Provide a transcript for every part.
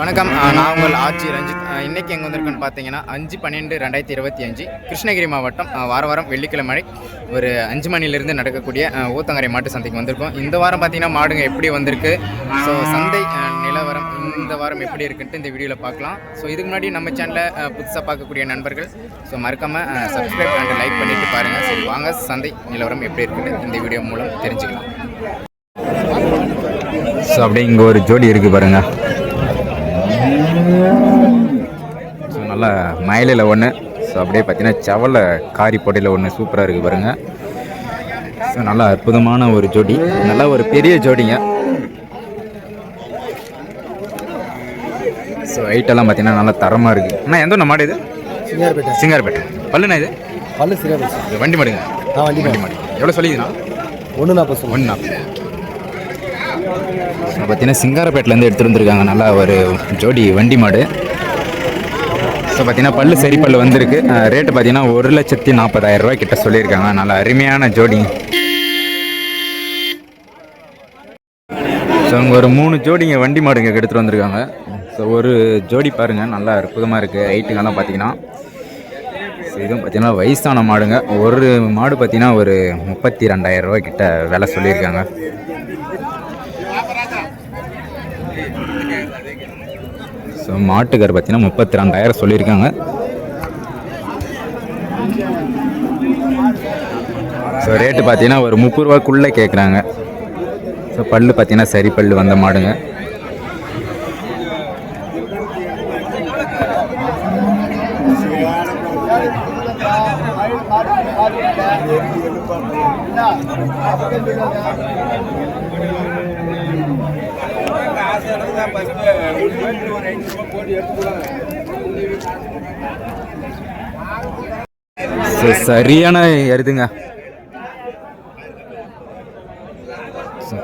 வணக்கம். நான் உங்கள் ஆட்சி ரஞ்சித். இன்றைக்கி எங்கே வந்திருக்குன்னு பார்த்தீங்கன்னா அஞ்சு பன்னெண்டு ரெண்டாயிரத்தி இருபத்தி அஞ்சு கிருஷ்ணகிரி மாவட்டம் வார வாரம் வெள்ளிக்கிழமை ஒரு அஞ்சு மணிலேருந்து நடக்கக்கூடிய ஊத்தங்கரை மாட்டு சந்தைக்கு வந்திருக்கோம். இந்த வாரம் பார்த்தீங்கன்னா மாடுங்க எப்படி வந்திருக்கு? ஸோ சந்தை நிலவரம் இந்த வாரம் எப்படி இருக்குன்ட்டு இந்த வீடியோவில் பார்க்கலாம் ஸோ இதுக்கு முன்னாடி நம்ம சேனலில் புதுசாக பார்க்கக்கூடிய நண்பர்கள். ஸோ மறக்காமல் சப்ஸ்கிரைப் அண்ட் லைக் பண்ணிவிட்டு பாருங்கள் சரி வாங்க சந்தை நிலவரம் எப்படி இருக்குன்னு இந்த வீடியோ மூலம் தெரிஞ்சுக்கலாம். ஸோ அப்படியே இங்கே ஒரு ஜோடி இருக்குது பாருங்கள் ஸோ நல்லா மயிலில் ஒன்று ஸோ அப்படியே பார்த்தீங்கன்னா செவல காரி போட்டியில் ஒன்று சூப்பராக இருக்குது பாருங்க. ஸோ நல்லா அற்புதமான ஒரு ஜோடி. நல்லா ஒரு பெரிய ஜோடிங்க. ஸோ ஹைட்டெல்லாம் பார்த்தீங்கன்னா நல்லா தரமாக இருக்குது அண்ணா எந்த ஒன்று மாடு இது? சிங்காரப்பேட்டை. சிங்காரப்பேட்டை. பல்லுண்ணா இது? பல்லு சிங்காரப்பேட்டை. இது வண்டி மாடுங்க. ஆ வண்டி வண்டி மாடு. எவ்வளோ சொல்லிதுண்ணா ஒன்று நாற்பது ஒன்றா பார்த்தீங்கன்னா சிங்காரப்பேட்டிலேருந்து எடுத்துகிட்டு வந்திருக்காங்க நல்லா ஒரு ஜோடி வண்டி மாடு. ஸோ பார்த்தீங்கன்னா பல்லு சரி பல்லு வந்திருக்கு ரேட்டு பார்த்தீங்கன்னா ஒரு லட்சத்தி நாற்பதாயிரம் ரூபாய் கிட்ட சொல்லியிருக்காங்க. நல்ல அருமையான ஜோடி. ஸோ இங்கே ஒரு மூணு ஜோடிங்க வண்டி மாடுங்க எடுத்துகிட்டு வந்திருக்காங்க. ஸோ ஒரு ஜோடி பாருங்கள் நல்லா அற்புதமாக இருக்குது ஹைட்டுங்கெல்லாம் பார்த்தீங்கன்னா ஸோ இதுவும் பார்த்தீங்கன்னா வயசான மாடுங்க. ஒரு மாடு பார்த்தீங்கன்னா ஒரு முப்பத்தி ரெண்டாயிரம் ரூபாய் கிட்ட விலை சொல்லியிருக்காங்க. ஸோ மாட்டுக்கார் பார்த்தீங்கன்னா முப்பத்தி ரெண்டாயிரம் சொல்லியிருக்காங்க. ஸோ ரேட்டு பார்த்தீங்கன்னா ஒரு முப்பது ரூபாக்குள்ளே கேட்குறாங்க. ஸோ பல் பார்த்தீங்கன்னா சரி பல் வந்த மாடுங்க. சரியான எருதுங்க.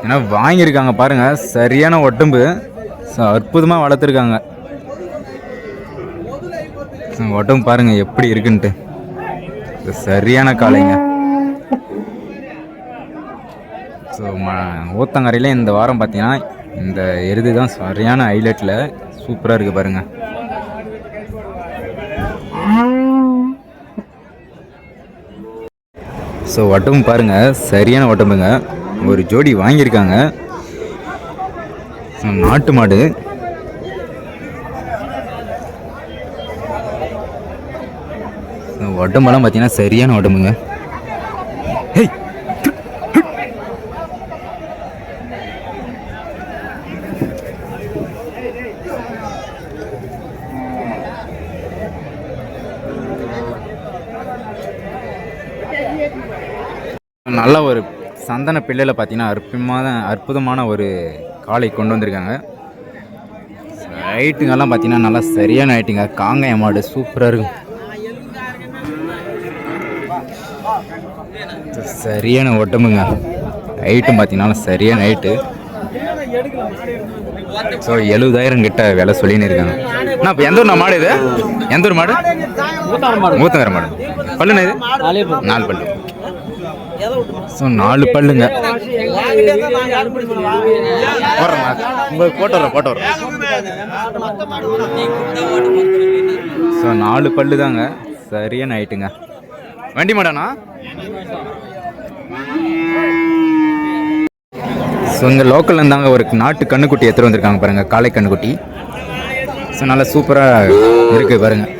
ஏன்னா வாங்கியிருக்காங்க பாருங்க. சரியான உடம்பு அற்புதமாக வளர்த்துருக்காங்க. ஒட்டம்பு உடம்பு பாருங்க எப்படி இருக்குன்ட்டு. சரியான காளைங்க. ஸோ ஊத்தங்கரையில் இந்த வாரம் பார்த்தீங்கன்னா இந்த எருது தான் சரியான ஹைலைட்டில் சூப்பராக இருக்குது பாருங்கள் ஸோ உடம்பு பாருங்கள் சரியான உடம்புங்க ஒரு ஜோடி வாங்கியிருக்காங்க. நாட்டு மாடு. ஸோ உடம்பெல்லாம் பார்த்தீங்கன்னா சரியான உடம்புங்க நல்ல ஒரு சந்தன பிள்ளையில் பார்த்தீங்கன்னா அற்புதமான அற்புதமான ஒரு காளை கொண்டு வந்திருக்காங்க. ஹைட்டுங்கெல்லாம் பார்த்தீங்கன்னா நல்லா சரியான ஹைட்டுங்க காங்காய மாடு சூப்பராக இருக்கும் சரியான உடம்புங்க ஹைட்டும் பார்த்தீங்கன்னா சரியான ஹைட்டு ஸோ எழுபதாயிரம் கிட்ட விலை சொல்லின்னு இருக்காங்க. அண்ணா இப்போ எந்த ஊர் மாடு இது? எந்த ஊர் மாடு? மூத்தங்கர மாடு. பல்லுண்ணா இது? நாலு பல்லு. ஸோ நாலு பல்லுங்க. போடுறேன் உங்களுக்கு போட்டு வரோம் போட்டு ஸோ நாலு பல்லு தாங்க சரியான ஆயிட்டுங்க வண்டி மாடானா? ஸோ இங்கே லோக்கலில் இருந்தாங்க ஒரு நாட்டு கண்ணுக்குட்டி எடுத்துகிட்டு வந்திருக்காங்க பாருங்கள் காளை கண்ணுக்குட்டி. ஸோ நல்லா சூப்பராக இருக்குது பாருங்கள்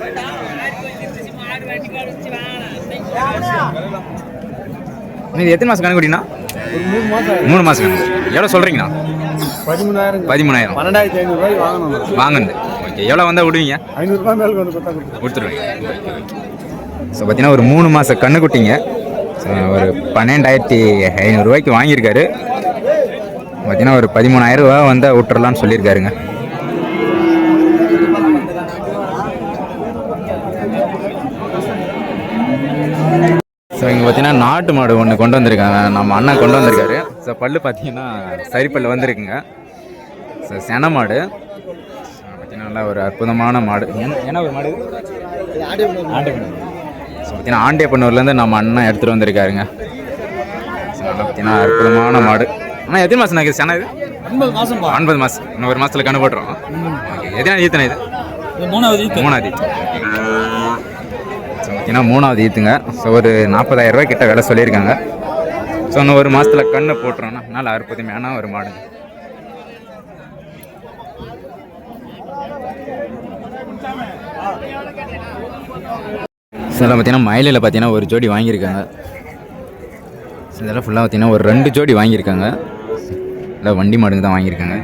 இது எத்தனை மாதம் கண்ணுக்குட்டினா ஒரு மூணு மாதம் மூணு மாதம் கணக்கு. எவ்வளோ சொல்கிறீங்கண்ணா பதிமூணாயிரம். பதிமூணாயிரம். பன்னெண்டாயிரத்தி ஐநூறுரூவாய் வாங்கணும். வாங்குது ஓகே. எவ்வளோ வந்தால் விடுவீங்க? ஐநூறுரூபா மேல் கொண்டு கொடுத்தா கொடுத்து கொடுத்துருவீங்க ஸோ பார்த்தீங்கன்னா ஒரு மூணு மாதம் கண்ணுக்குட்டிங்க ஸோ ஒரு பன்னெண்டாயிரத்தி ஐநூறுரூவாய்க்கு வாங்கியிருக்காரு. பார்த்தீங்கன்னா ஒரு பதிமூணாயிரம் ரூபா வந்தால் விட்டுறலான்னு சொல்லியிருக்காருங்க. பார்த்தீங்கன்னா நாட்டு மாடு ஒன்று கொண்டு வந்திருக்காங்க. நம்ம அண்ணன் கொண்டு வந்திருக்காரு. ஸோ பல்லு பார்த்தீங்கன்னா சரி பல்லு வந்திருக்குங்க. ஸோ சென மாடு. பார்த்தீங்கன்னா நல்லா ஒரு அற்புதமான மாடு. என்ன- ஒரு மாடு? ஸோ பார்த்தீங்கன்னா ஆண்டியப்பனூர்லேருந்து நம்ம அண்ணன் எடுத்துகிட்டு வந்திருக்காருங்க. ஸோ நல்லா பார்த்தீங்கன்னா அற்புதமான மாடு. அண்ணா எத்தனை மாதம் நாங்கள் சென இது? ஒன்பது மாசம் பா. ஒன்பது மாதம் இன்னும் ஒரு மாதத்தில் ஓகே எத்தனை ஈத்தனை இது? மூணாவது. மூணாவது. ஏன்னா மூணாவது ஈத்துங்க. ஸோ ஒரு நாற்பதாயிரம் ரூபாய் கிட்ட விலை சொல்லியிருக்காங்க. ஸோ இன்னும் ஒரு மாதத்தில் கண்ணை போட்டுறோன்னா நல்ல அற்புதமான ஒரு மாடுங்க. இதெல்லாம் பார்த்தீங்கன்னா மயிலில் பார்த்தீங்கன்னா ஒரு ஜோடி வாங்கியிருக்காங்க. இதெல்லாம் ஃபுல்லாக பார்த்தீங்கன்னா ஒரு ரெண்டு ஜோடி வாங்கியிருக்காங்க. இல்லை வண்டி மாடுங்க தான் வாங்கியிருக்காங்க.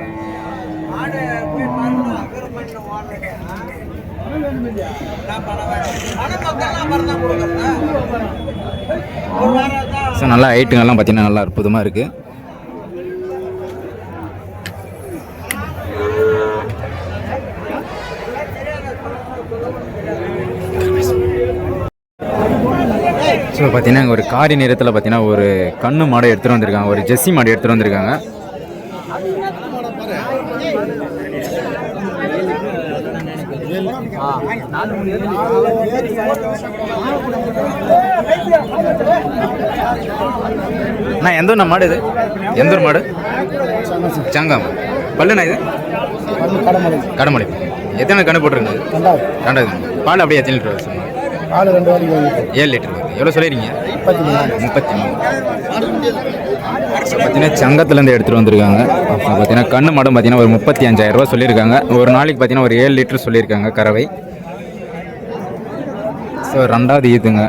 ஸோ நல்லா ஹைட்டுங்கெல்லாம் பார்த்தீங்கன்னா நல்லா அற்புதமாக இருக்குது ஸோ பார்த்தீங்கன்னா இங்கே ஒரு காரி நிறத்தில் பார்த்தீங்கன்னா ஒரு கண்ணு மாடை எடுத்துகிட்டு வந்திருக்காங்க. ஒரு ஜெஸ்ஸி மாடை எடுத்துகிட்டு வந்திருக்காங்க. எந்த ஊர் மாடு இது? எந்த ஊர் மாடு? சங்கம். பல்லுண்ணா இது? வந்து கடமலை. எத்தனை கண்ணு போட்டுருங்க ரெண்டாவது பால் அப்படியே எத்தனை லிட்டர் வருது பால் ரெண்டு ஏழு லிட்டர் வருது எவ்வளோ சொல்லிடுறீங்க முப்பத்தி மூணு. முப்பத்தி மூணு பார்த்தீங்கன்னா சங்கத்துலேருந்து எடுத்துகிட்டு வந்திருக்காங்க. பார்த்தீங்கன்னா கண்ணு மாடும் பார்த்தீங்கன்னா ஒரு முப்பத்தி அஞ்சாயிரம் சொல்லியிருக்காங்க. ஒரு நாளைக்கு பார்த்தீங்கன்னா ஒரு ஏழு லிட்டர் சொல்லியிருக்காங்க கறவை. ஸோ ரெண்டாவது ஈத்துங்க.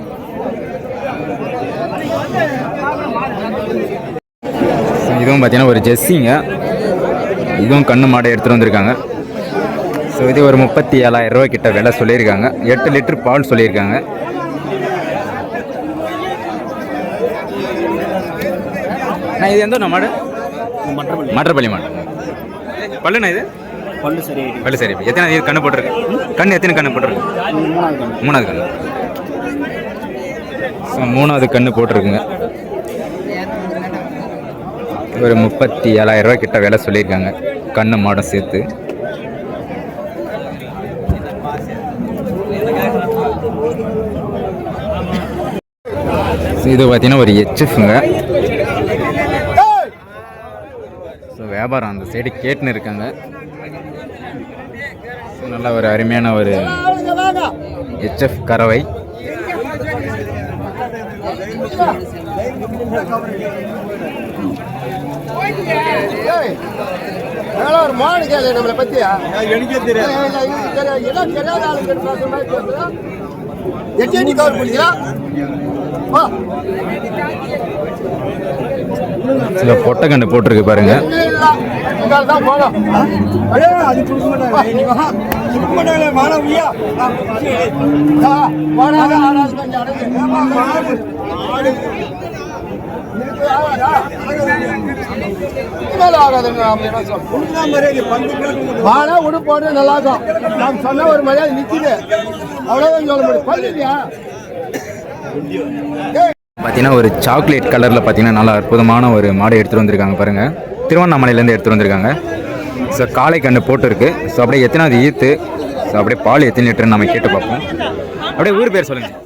இதுவும் பார்த்தீங்கன்னா ஒரு ஜெஸ்ஸிங்க. இதுவும் கண்ணு மாடை எடுத்துகிட்டு வந்திருக்காங்க. ஸோ இது ஒரு முப்பத்தி ஏழாயிரம் ரூபாய் கிட்ட விலை சொல்லியிருக்காங்க. எட்டு லிட்டர் பால் சொல்லியிருக்காங்க. நான் இது எந்த மாடு? மற்றப்பள்ளி மாடு. பல்லுண்ணா இது? பல்லு சரி பல்லு சரி எத்தனை இது கண்ணு போட்டிருக்கு? கண்ணு எத்தனை கண்ணு போட்டிருக்கு? மூணாவது கண்ணு. ஸோ மூணாவது கண்ணு போட்டிருக்குங்க. ஒரு முப்பத்தி ஏழாயிரம் ரூபாய் கிட்ட விலை சொல்லியிருக்காங்க. கண்ணு மாடம் சேர்த்து. இது பார்த்தீங்கன்னா ஒரு ஹெச்எஃப்ங்க ஸோ வியாபாரம் அந்த சைடு கேட்டுன்னு இருக்காங்க. நல்ல ஒரு அருமையான ஒரு ஹெச்எஃப் கறவை. ஒரு மாடு கேளு நம்மளை பத்தி எனக்கே தெரியாது. எல்லாம் தெரியாத ஆளுங்க பேசுற மாதிரி பேசுறோம் எட்டி கவர் பண்ணிக்கிறா சில பொட்டை கண்டு போட்டிருக்கு பாருங்க. மாணவியா போனாங்க ஆறாவது வாடா உடு போடு நல்லா இருக்கும் நாம் சொன்ன ஒரு மரியாதை நிக்குது. அவ்வளவுதான் சொல்ல முடியும். பள்ளியா பார்த்தீங்கன்னா ஒரு சாக்லேட் கலரில் பார்த்தீங்கன்னா நல்லா அற்புதமான ஒரு மாடை எடுத்துகிட்டு வந்திருக்காங்க பாருங்கள் திருவண்ணாமலையிலேருந்து எடுத்துகிட்டு வந்திருக்காங்க. ஸோ காளை கண்டு போட்டிருக்கு. ஸோ அப்படியே எத்தனாவது ஈத்து. ஸோ அப்படியே பால் எத்தனை லிட்டர்னு நம்ம கேட்டு பார்ப்போம். அப்படியே ஊர் பேர் சொல்லுங்கள்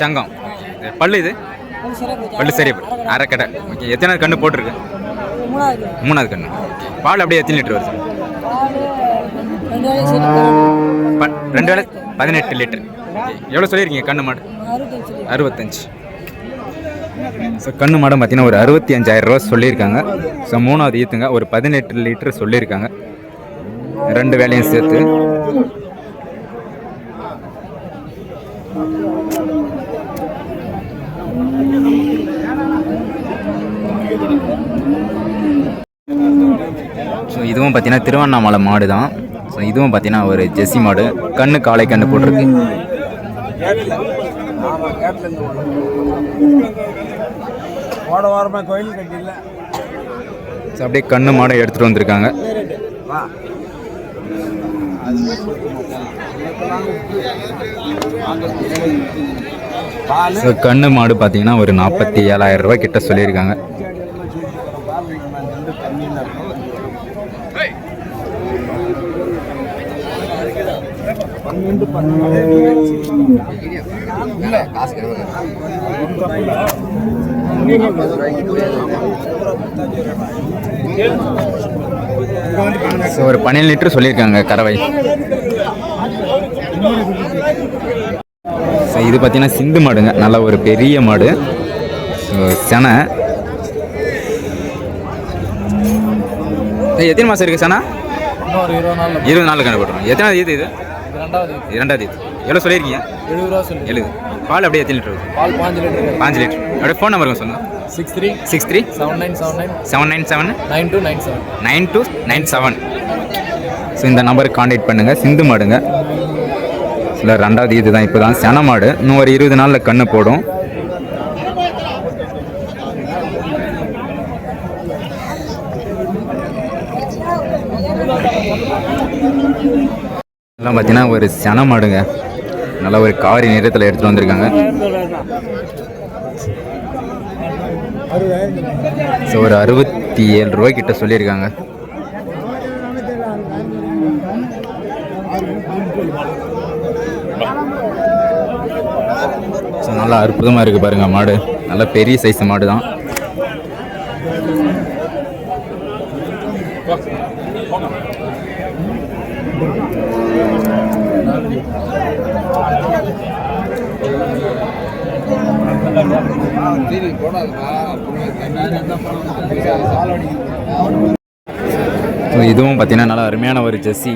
சங்கம். இது பல்லு இது? சரி அரைக்கடை ஓகே எத்தனாவது கண்ணு போட்டிருக்கு? மூணாவது மூணாவது கண்ணு. பால் அப்படியே எத்தனை லிட்டர் வருது? ரெண்டு வேளை பதினெட்டு லிட்டர். எவ்வளோ சொல்லியிருக்கீங்க கண்ணு மாடு? அறுபத்தஞ்சு ஸோ கண்ணு மாடம் பார்த்தீங்கன்னா ஒரு அறுபத்தி அஞ்சாயிரம் ரூபா சொல்லியிருக்காங்க. ஸோ மூணாவது ஈத்துங்க ஒரு பதினெட்டு லிட்டர் சொல்லியிருக்காங்க. ரெண்டு வேலையும் சேர்த்து. ஸோ இதுவும் பார்த்தீங்கன்னா திருவண்ணாமலை மாடு தான். ஸோ இதுவும் பார்த்தீங்கன்னா ஒரு ஜெர்சி மாடு. கண்ணு காளை கண்ணு போட்டிருக்கு. போட வாரமா கோயில் கட்டில ஸோ அப்படியே கண்ணு மாடை எடுத்துகிட்டு வந்திருக்காங்க. ஸோ கண்ணு மாடு பார்த்தீங்கன்னா ஒரு நாற்பத்தி ஏழாயிரம் ரூபாய் கிட்ட சொல்லியிருக்காங்க. ஒரு பன்னெண்டு லிட்டர் சொல்லியிருக்காங்க கறவை. இது பார்த்தீங்கன்னா சிந்து மாடுங்க. நல்ல ஒரு பெரிய மாடு. செனை. எத்தனை மாதம் இருக்குது செனா? இருபது நாள் கணக்கு எத்தனாவது இது இது? ரெண்டாவது இரண்டாவது இது. எவ்வளோ சொல்லியிருக்கீங்க? எழுபது ரூபா சொல்லி. எழுது பால் அப்படியே எத்தனை லிட்டர் பால் பாஞ்சு லிட்டர் பாஞ்சு லிட்டர். அப்படியே ஃபோன் நம்பர் சொல்லுங்கள் six three six three seven nine seven nine seven nine seven nine two nine seven nine two nine seven so இந்த நம்பருக்கு காண்டாக்ட் பண்ணுங்கள் சிந்து மாடுங்க. இல்லை ரெண்டாவது இது தான் இப்போ தான் சென மாடு. இன்னும் ஒரு இருபது நாளில் கண்ணு போடும். எல்லாம் பார்த்தீங்கன்னா ஒரு சென மாடுங்க. நல்லா ஒரு காரி நிறத்தில் எடுத்துகிட்டு வந்திருக்காங்க. ஸோ ஒரு அறுபத்தி ஏழு ரூபாய்க்கிட்ட சொல்லியிருக்காங்க. நல்லா அற்புதமாக இருக்குது பாருங்க மாடு. நல்ல பெரிய சைஸ் மாடு தான். இதுவும் பார்த்தீங்கன்னா நல்லா அருமையான ஒரு ஜெஸ்ஸி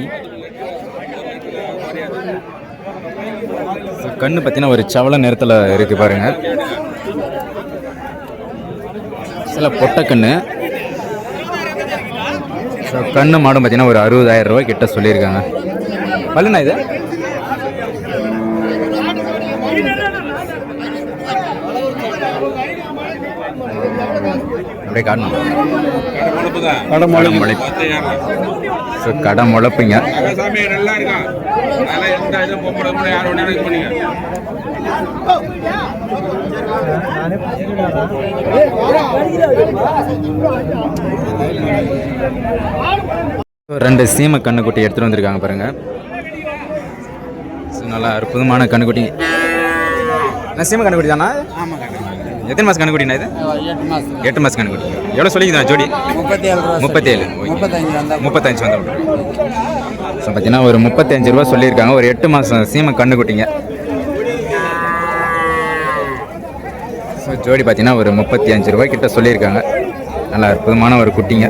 கண்ணு பார்த்தீங்கன்னா ஒரு சவள நிறத்தில் இருக்குது பாருங்க. சில பொட்டை கண்ணு. ஸோ கண்ணு மாடும் பார்த்தீங்கன்னா ஒரு அறுபதாயிரம் ரூபாய் கிட்ட சொல்லியிருக்காங்க. பல்லுண்ணா இது? அப்படியே காட்டணும். கடை ஸோ கடை பண்ணுங்க? ரெண்டு சீமை கண்ணுக்குட்டி எடுத்துகிட்டு வந்திருக்காங்க பாருங்க. ஸோ நல்லா அற்புதமான கண்ணுக்குட்டி. நான் சீமை கண்ணுக்குட்டி தானா? எத்தனை மாதம் கண்ணுக்குட்டிண்ணா இது? எட்டு மாதம் கண்ணுக்குட்டி. எவ்வளோ சொல்லிக்குதா ஜோடி? முப்பத்தேழு முப்பத்தஞ்சு வந்து ஸோ பார்த்தீங்கன்னா ஒரு முப்பத்தஞ்சு ரூபா சொல்லியிருக்காங்க. ஒரு எட்டு மாதம் சீமை கண்ணுக்குட்டிங்க. ஸோ ஜோடி பார்த்தீங்கன்னா ஒரு முப்பத்தி அஞ்சு ரூபாய் கிட்ட சொல்லியிருக்காங்க. நல்லா அற்புதமான ஒரு குட்டிங்க.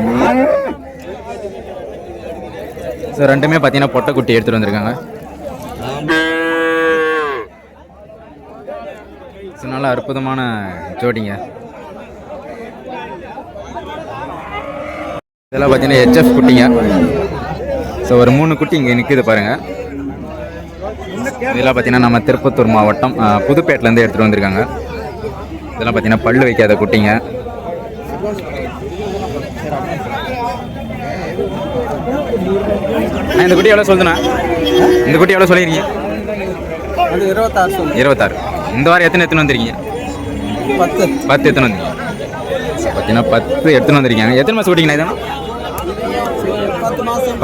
ஸோ ரெண்டுமே பார்த்தீங்கன்னா பொட்டை குட்டி எடுத்துகிட்டு வந்திருக்காங்க. நல்லா அற்புதமான ஜோடிங்க. இதெல்லாம் பார்த்தீங்கன்னா ஹெச்எஃப் குட்டிங்க. ஸோ ஒரு மூணு குட்டி இங்கே நிற்குது பாருங்க. இதெல்லாம் பார்த்தீங்கன்னா நம்ம திருப்பத்தூர் மாவட்டம் புதுப்பேட்டிலேருந்து எடுத்துகிட்டு வந்திருக்காங்க. இதெல்லாம் பார்த்தீங்கன்னா பல்லு வைக்காத குட்டிங்க. இந்த குட்டி எவ்வளோ சொல்லுதுண்ணா? இந்த குட்டி எவ்வளோ சொல்லியிருக்கீங்க அது இருபத்தாறு சொல்லி இருபத்தாறு. இந்த வாரம் எத்தனை எடுத்துன்னு வந்திருக்கீங்க? பத்து. பத்து எடுத்துன்னு வந்தீங்க பார்த்தீங்கன்னா பத்து எடுத்துன்னு வந்திருக்காங்க. எத்தனை மாதம் குட்டிங்கண்ணா இதெல்லாம்? மாதம்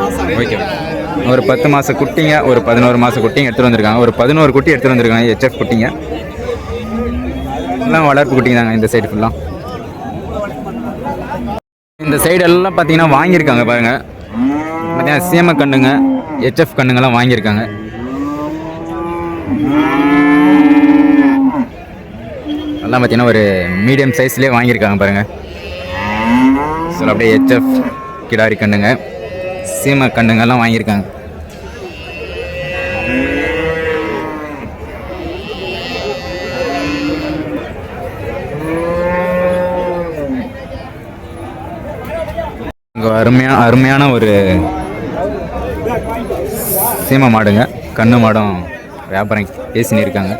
மாதம் ஓகே. ஒரு பத்து மாத குட்டிங்க ஒரு பதினோரு மாத குட்டிங்க எடுத்துகிட்டு வந்திருக்காங்க. ஒரு பதினோரு குட்டி எடுத்துகிட்டு வந்திருக்காங்க ஹெச்எஃப் குட்டிங்க எல்லாம் வளர்ப்பு குட்டிங்க தாங்க இந்த சைடு ஃபுல்லாக இந்த சைடு எல்லாம் பார்த்தீங்கன்னா வாங்கியிருக்காங்க பாருங்க. பார்த்தீங்கன்னா சீம கண்ணுங்க ஹெச்எஃப் கண்ணுங்கெல்லாம் வாங்கியிருக்காங்க. அதெல்லாம் பார்த்தீங்கன்னா ஒரு மீடியம் சைஸ்லேயே வாங்கியிருக்காங்க பாருங்கள் ஸோ அப்படியே ஹெச்எஃப் கிடாரி கண்ணுங்க சீம கண்ணுங்கெல்லாம் வாங்கியிருக்காங்க. அருமையான அருமையான ஒரு சீம மாடுங்க கண்ணு மாடும். வியாபாரம் பேசின்னு இருக்காங்க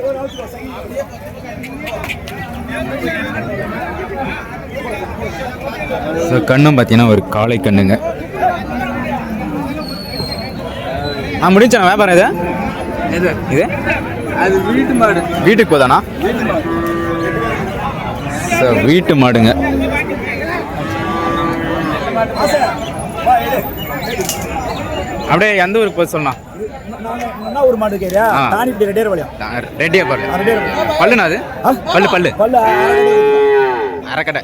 ஸோ கண்ணும் பார்த்தீங்கன்னா ஒரு காளை கண்ணுங்க. ஆ முடிஞ்சா வியாபாரம் இது? எது? இது? அது வீட்டு மாடு. வீட்டுக்கு போதானா? ஸோ வீட்டு மாடுங்க. அப்படியே எந்த ஊருக்கு போக சொல்லலாம் என்ன ஒரு மாடு கேரியா இப்படி ரெடியார் வழியா ரெட்டியா பல்லு ரெடியார் பல்லுண்ணா அது? பல்லு பல்லு. பல்லு அரைக்கடை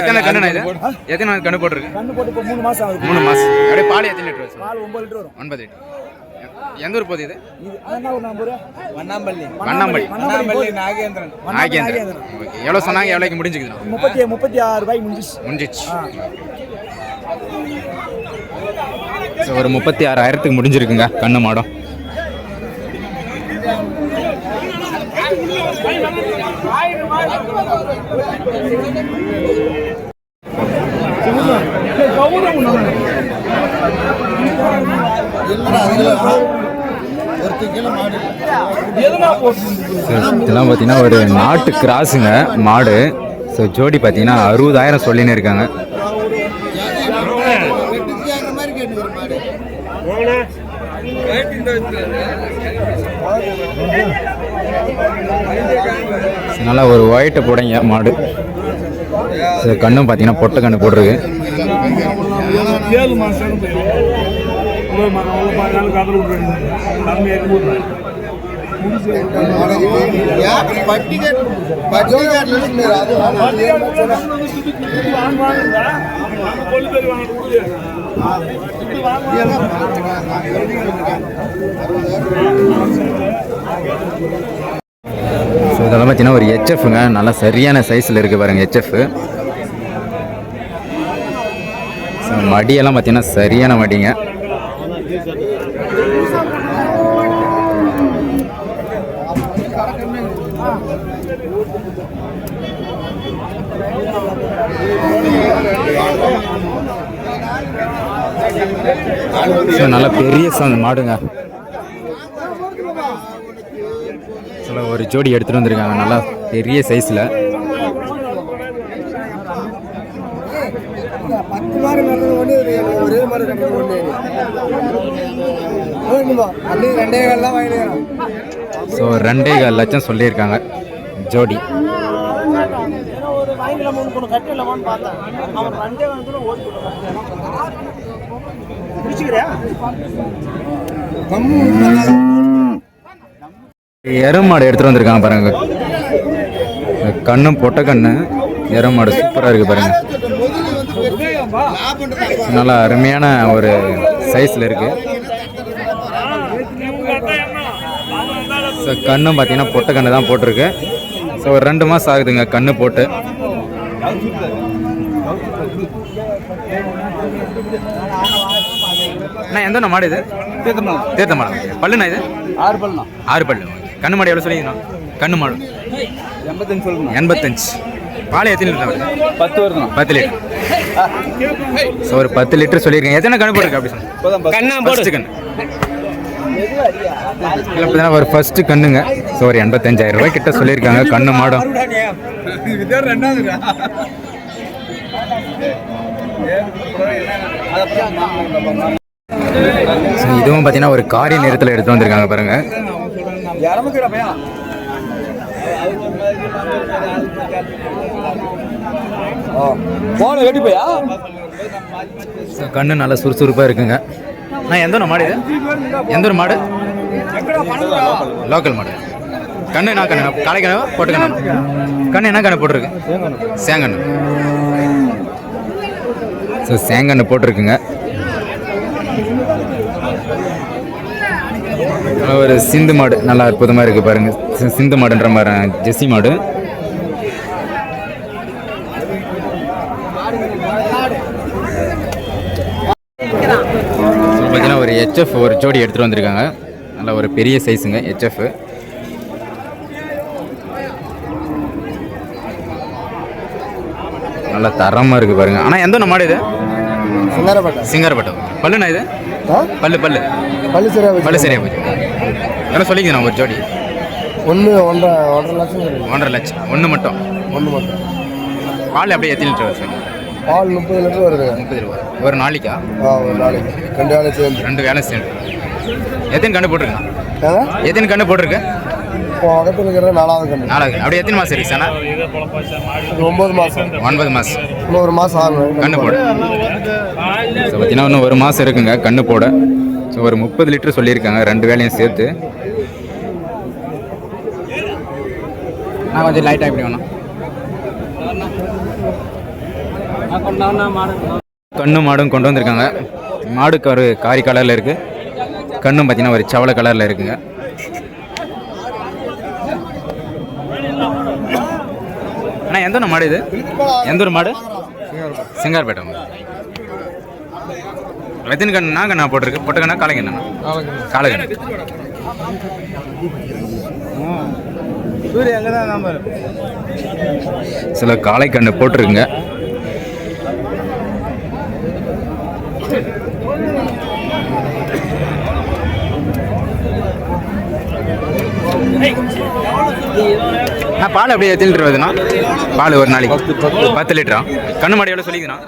எத்தனை இது? எத்தனை கண்ணு போட்டிருக்கு கண்ணு போட்டு மூணு மாசம் ஆகுது. மூணு மாசம். அப்படியே பால் எத்தனை லிட்டர் பால் ஒன்பது லிட்டர் வரும். ஒன்பது லிட்டர். எந்த ஊர் போகுது இது? வண்ணாம்பள்ளி. வண்ணாம்பள்ளி. வண்ணாம்பள்ளி நாகேந்திரன். நாகேந்திரன். ஓகே. எவ்வளோ சொன்னாங்க எவ்வளோக்கு முடிஞ்சுக்குது முப்பத்தி முப்பத்தி ஆறு ரூபாய் முடிஞ்சிச்சு. முடிஞ்சிச்சு ஆ ஸோ ஒரு முப்பத்தி ஆறாயிரத்துக்கு முடிஞ்சிருக்குங்க கண்ணு மாடம். இதெல்லாம் பார்த்தீங்கன்னா ஒரு நாட்டு கிராஸுங்க மாடு. ஸோ ஜோடி பார்த்தீங்கன்னா அறுபதாயிரம் சொல்லின்னு இருக்காங்க ஸோ நல்லா ஒரு ஒயிட்டை புடைங்க மாடு. கண்ணும் பார்த்தீங்கன்னா பொட்டை கண்ணு போட்டிருக்கு. ஏழு மாசம் பதினாலு காதல் ஸோ இதெல்லாம் பார்த்தீங்கன்னா ஒரு ஹெச்எஃப்ங்க நல்லா சரியான சைஸில் இருக்குது பாருங்கள் ஹெச்எஃப் மடியெல்லாம் பார்த்தீங்கன்னா சரியான மடிங்க. நல்லா பெரிய மாடுங்க. சில ஒரு ஜோடி எடுத்துகிட்டு வந்திருக்காங்க. நல்லா பெரிய சைஸில் ஸோ ரெண்டே கால் லட்சம் சொல்லியிருக்காங்க. ஜோடி. மூணு பொண்ணு கட்டு பார்த்தேன் அவன் ரெண்டே வந்து ஓடி எருமாடு எடுத்துகிட்டு வந்திருக்காங்க பாருங்க. கண்ணும் பொட்டை கண்ணு எருமாடு சூப்பராக இருக்குது பாருங்க. நல்லா அருமையான ஒரு சைஸில் இருக்குது ஸோ கண்ணும் பார்த்தீங்கன்னா பொட்டை கண்ணு தான் போட்டிருக்கு. ஸோ ஒரு ரெண்டு மாதம் ஆகுதுங்க கண்ணு போட்டு. அண்ணா எந்த மாடு இது? தீர்த்த மாடு பல்லுண்ணா இது? ஆறு பல்லா ஆறு பல்லு. கண்ணு மாடு எவ்வளோ சொல்லிக்கணும் கண்ணு மாடு. எண்பத்தஞ்சு சொல்லணும் எண்பத்தஞ்சு. பால் எத்தனை லிட்டர் வருது? பத்து வருதுண்ணா. பத்து லிட்டர். ஸோ ஒரு பத்து லிட்டர் சொல்லியிருக்கேன் எத்தனை கண்ணு போட்டுருக்கு அப்படி சொன்னேன் கண்ணா ஃபர்ஸ்ட் கண்ணு. இல்லை ஒரு ஃபர்ஸ்ட் கண்ணுங்க. ஸோ ஒரு எண்பத்தஞ்சாயிரம் ரூபாய் கிட்ட சொல்லியிருக்காங்க. கண்ணு மாடம். ஸோ இதுவும் பார்த்தீங்கன்னா ஒரு காரி நிறத்தில் எடுத்து வந்திருக்காங்க பாருங்க. கண்ணு நல்லா சுறுசுறுப்பாக இருக்குங்க. நான் எந்த ஒரு மாடு இது? எந்த ஒரு மாடு? லோக்கல் மாடு. கண்ணு என்ன கண்ணு? காளை கண்ணு போட்டு கண்ணு என்ன கண்ணு போட்டிருக்கு? சேங்கண்ணு. ஸோ சேங்கண்ணு போட்டிருக்குங்க. ஒரு சிந்து மாடு நல்லா அற்புதமாக இருக்குது பாருங்க. சி- சிந்து மாடுன்ற மாதிரி ஜெஸ்ஸி மாடு. பார்த்தீங்கன்னா ஒரு ஹெச்எஃப் ஒரு ஜோடி எடுத்துகிட்டு வந்திருக்காங்க. நல்ல ஒரு பெரிய சைஸுங்க ஹெச்எஃப் நல்ல தரமாக இருக்குது பாருங்க. ஆனால் எந்த மாடு இது? சிங்கரப்பட்டை. சிங்கரப்பட்டம் பல்லுண்ணா இது? பல்லு பல்லு. பள்ளி சரியா பல்லு சரியா போச்சு. எல்லாம் சொல்லிக்கிறேன் ஒரு ஜோடி. ஒன்று ஒன்றரை ஒன்றரை லட்சம் ஒன்றரை லட்சம். ஒன்று மட்டும். ஒன்று மட்டும். பால் அப்படியே எத்தனை லிட்டர் வருது? பால் முப்பது லிட்டர் வருது. முப்பது ரூபா ஒரு நாளைக்கா? ஒரு நாளைக்கு. ரெண்டு வேலை சேர்ந்து. ரெண்டு வேலை சேர்ந்து. எத்தனை கண்டு போட்டிருக்கா? ஏன்னா எத்தனை கண்டு போட்டிருக்கு? இப்போ பக்கத்தில் இருக்கிற நாலாவது அப்படி எத்தனை மாதம் இருக்கு சார் மாதம் ஒன்பது மாதம் இன்னும் ஒரு மாதம் ஆகும். கண்ணு போட. ஸோ பார்த்தீங்கன்னா இன்னும் ஒரு மாதம் இருக்குங்க கண்ணு போட. ஸோ ஒரு முப்பது லிட்டர் சொல்லியிருக்காங்க ரெண்டு வேலையும் சேர்த்து. நான் கொஞ்சம் லைட்டாக எப்படி வேணும். கண்ணு மாடும் கொண்டு வந்திருக்காங்க. மாடுக்கு ஒரு காரி கலரில் இருக்குது கண்ணும் பார்த்தீங்கன்னா ஒரு சவள கலரில் இருக்குங்க. அண்ணா எந்த மாடு இது? எந்த ஒரு மாடு? சிங்கார்பேட்டை மாடு. எத்தனை கண்ணா கண்ணா போட்டிருக்கு? பொட்ட கண்ணா காலை காலை கண்ணு சூரிய எங்கே சில காளை போட்டிருக்குங்க. பால் அப்படியே எத்தனை லிட்டர் வருதுண்ணா? பால் ஒரு நாளைக்கு. பத்து லிட்டரா? கண்ணு மாடு எவ்வளோ சொல்லிக்குதுண்ணா.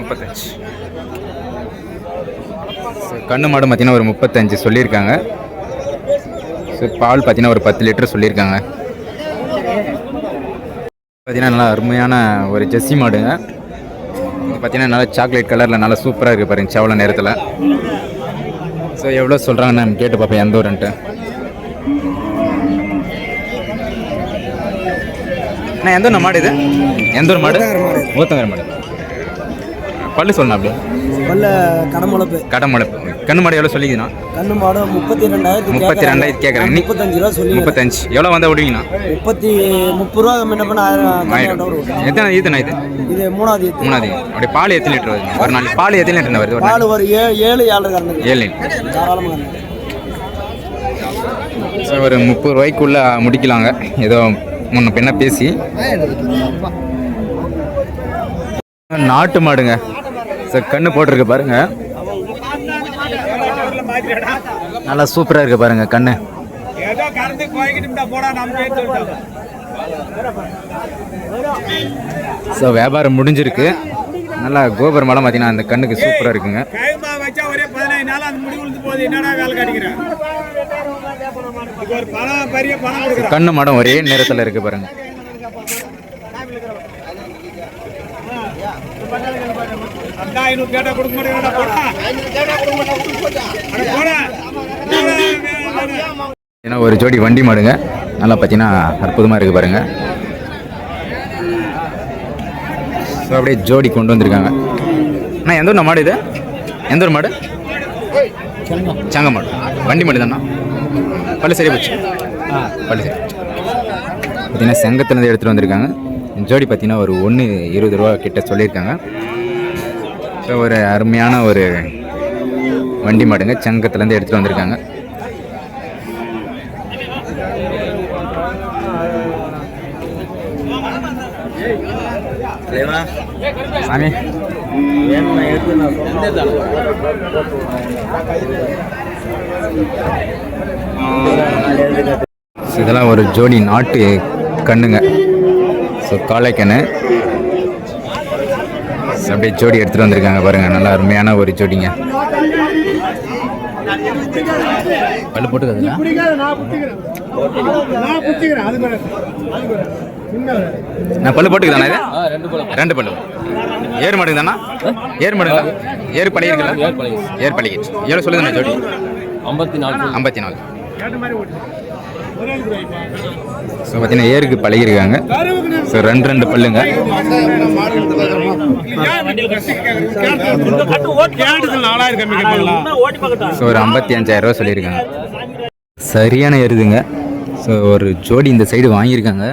முப்பத்தஞ்சு. கண்ணு மாடு பார்த்தீங்கன்னா ஒரு முப்பத்தஞ்சு சொல்லியிருக்காங்க. ஸோ பால் பார்த்தீங்கன்னா ஒரு பத்து லிட்டர் சொல்லியிருக்காங்க. பார்த்தீங்கன்னா நல்லா அருமையான ஒரு ஜெஸ்ஸி மாடுங்க. பார்த்தீங்கன்னா நல்லா சாக்லேட் கலரில் நல்லா சூப்பராக இருக்குது பாருங்க செவல நேரத்தில். ஸோ எவ்வளோ சொல்கிறாங்கன்னு கேட்டு பார்ப்பேன் எந்த ஊருன்ட்டு. அண்ணா எந்த ஊர் மாடு இது? எந்த ஒரு மாடு? ஊத்தங்கர மாடு. பல்லு சொல்லணும் அப்படியே பல்ல கடமுளப்பு கடை முளைப்பு கண்ணு மாடு எவ்வளோ சொல்லிக்குதுண்ணா கண்ணு மாடு முப்பத்தி ரெண்டாயிரத்தி முப்பத்தி ரெண்டாயிரத்தி கேட்குறேன் முப்பத்தஞ்சு ரூபா சொல்லி முப்பத்தஞ்சு. எவ்வளோ வந்தால் விடுவீங்கண்ணா? முப்பத்தி முப்பது ரூபா முன்ன பண்ண ஆயிரம் ஆயிரம். எத்தனை ஈத்துண்ணா இது? இது மூணாவது ஈத்து. மூணாவது அப்படி பால் எத்தனை லிட்டர் வருது? ஒரு நாள் பால் எத்தனை லிட்டர் வருது? ஒரு நாள் பால் ஒரு ஏழு ஏழு ஏழு கறந்து ஏழு லிட்டர். ஒரு முப்பது ரூபாய்க்குள்ள முடிக்கலாங்க. ஏதோ முன்ன பின்ன பேசி. நாட்டு மாடுங்க. சார் கண்ணு போட்டிருக்கு பாருங்க. நல்லா சூப்பராக இருக்கு பாருங்க கண்ணு. ஸோ வியாபாரம் முடிஞ்சிருக்கு. நல்லா கோபுரம் மலம் பார்த்தீங்கன்னா அந்த கண்ணுக்கு சூப்பராக இருக்குங்க. வச்சா ஒரே பதினஞ்சு நாள் அந்த முடி விழுந்து போகுது. என்னடா வேலை காட்டிக்கிறேன் ஒரு பணம் பெரிய பணம் கொடுக்குறேன் கண்ணு மடம் ஒரே நேரத்தில் இருக்கு பாருங்க. ஐநூறு கேட்டா கொடுக்க போடா. ஏன்னா ஒரு ஜோடி வண்டி மாடுங்க. நல்லா பார்த்தீங்கன்னா அற்புதமாக இருக்குது பாருங்க. ஸோ அப்படியே ஜோடி கொண்டு வந்திருக்காங்க. அண்ணா எந்த ஊர் மாடு இது? எந்த ஒரு மாடு? சங்க மாடு வண்டி மாடு தானா? பல்லு சரி போச்சு? பல்லு சரி பார்த்தீங்கன்னா செங்கத்துலேருந்து எடுத்துகிட்டு வந்திருக்காங்க. ஜோடி பார்த்தீங்கன்னா ஒரு ஒன்று இருபது ரூபா கிட்ட சொல்லியிருக்காங்க. ஸோ ஒரு அருமையான ஒரு வண்டி மாடுங்க. செங்கத்துலேருந்து எடுத்துகிட்டு வந்திருக்காங்க. சாமி. இதெல்லாம் ஒரு ஜோடி நாட்டு கண்ணுங்க. ஸோ காளைக்கண்ணு. அப்படியே ஜோடி எடுத்துகிட்டு வந்திருக்காங்க பாருங்க. நல்லா அருமையான ஒரு ஜோடிங்க. பல்லு போட்டுக்கிறதுல நான் பல்லு போட்டுக்குதாண்ணா இது? ரெண்டு பல்லு. ஏறு மாடுக்கு தானா? ஏறு மாடுங்களா ஏறு பழகிருக்கல ஏறு பழகிடுச்சு. எவ்வளோ சொல்லுதுண்ணா ஜோடி? ஐம்பத்தி நாலு ஐம்பத்தி நாலு. ஸோ பார்த்தீங்கன்னா ஏருக்கு பழகிருக்காங்க. ஸோ ரெண்டு ரெண்டு பல்லுங்க. ஸோ ஒரு ஐம்பத்தி அஞ்சாயிரம் ரூபா சொல்லியிருக்காங்க. சரியான எருதுங்க ஸோ ஒரு ஜோடி இந்த சைடு வாங்கியிருக்காங்க.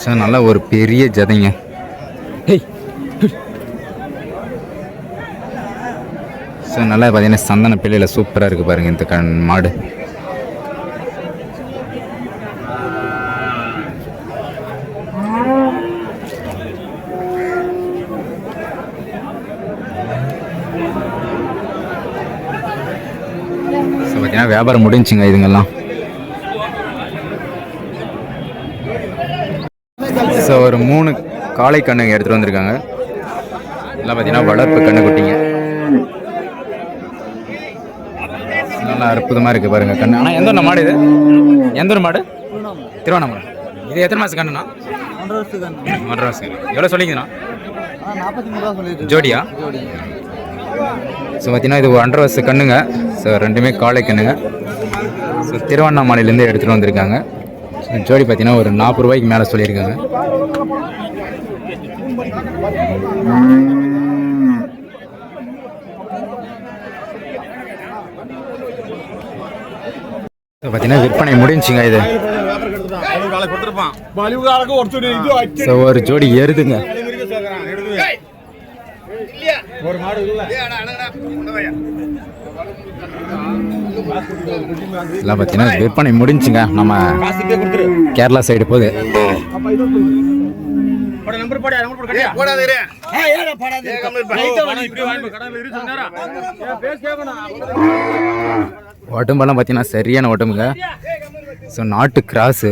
ஸோ நல்லா ஒரு பெரிய ஜதைங்க. ஸோ நல்லா பார்த்தீங்கன்னா சந்தன பிள்ளையில் சூப்பராக இருக்குது பாருங்கள் இந்த கண் மாடு. பார்த்தீங்கன்னா வியாபாரம் முடிஞ்சுங்க இதுங்கெல்லாம். ஸோ ஒரு மூணு காளை கண்ணுங்க எடுத்துகிட்டு வந்திருக்காங்க. இதெல்லாம் பார்த்தீங்கன்னா வளர்ப்பு கண்ணுக்குட்டிங்க நல்லா அற்புதமாக இருக்குது பாருங்க கண்ணு. ஆனால் எந்த ஒரு மாடு இது? எந்த ஒரு மாடு? திருவண்ணாமலை. இது எத்தனை மாதம் கண்ணுண்ணா? ஒன்றரை வருஷம் எவ்வளோ சொல்லிங்கண்ணா? ஜோடியா? ஸோ பார்த்தீங்கன்னா இது ஒன்றரை வருஷ கண்ணுங்க. ஸோ ரெண்டுமே காலை கண்ணுங்க. ஸோ திருவண்ணாமலையிலேருந்து எடுத்துகிட்டு வந்திருக்காங்க. ஸோ ஜோடி பார்த்தீங்கன்னா ஒரு நாற்பது ரூபாய்க்கு மேலே சொல்லியிருக்காங்க. பார்த்தீங்கன்னா விற்பனை முடிஞ்சுங்க இது. ஸோ ஒரு ஜோடி எருதுங்க. இதெல்லாம் பார்த்தீங்கன்னா விற்பனை முடிஞ்சுங்க நம்ம கேரளா சைடு போகுது. உடம்பெல்லாம் பார்த்தீங்கன்னா சரியான உடம்புங்க. ஸோ நாட்டு கிராஸு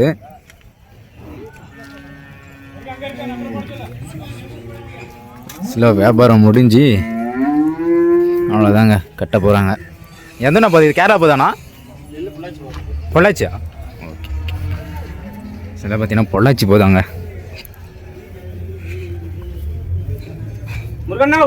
சில வியாபாரம் முடிஞ்சு அவ்வளோதாங்க கட்ட போகிறாங்க எந்தண்ணா போகுது? இது கேரளா போதாண்ணா பொள்ளாச்சியா? ஓகே சில பார்த்தீங்கன்னா பொள்ளாச்சி போதாங்க முருகண்ணா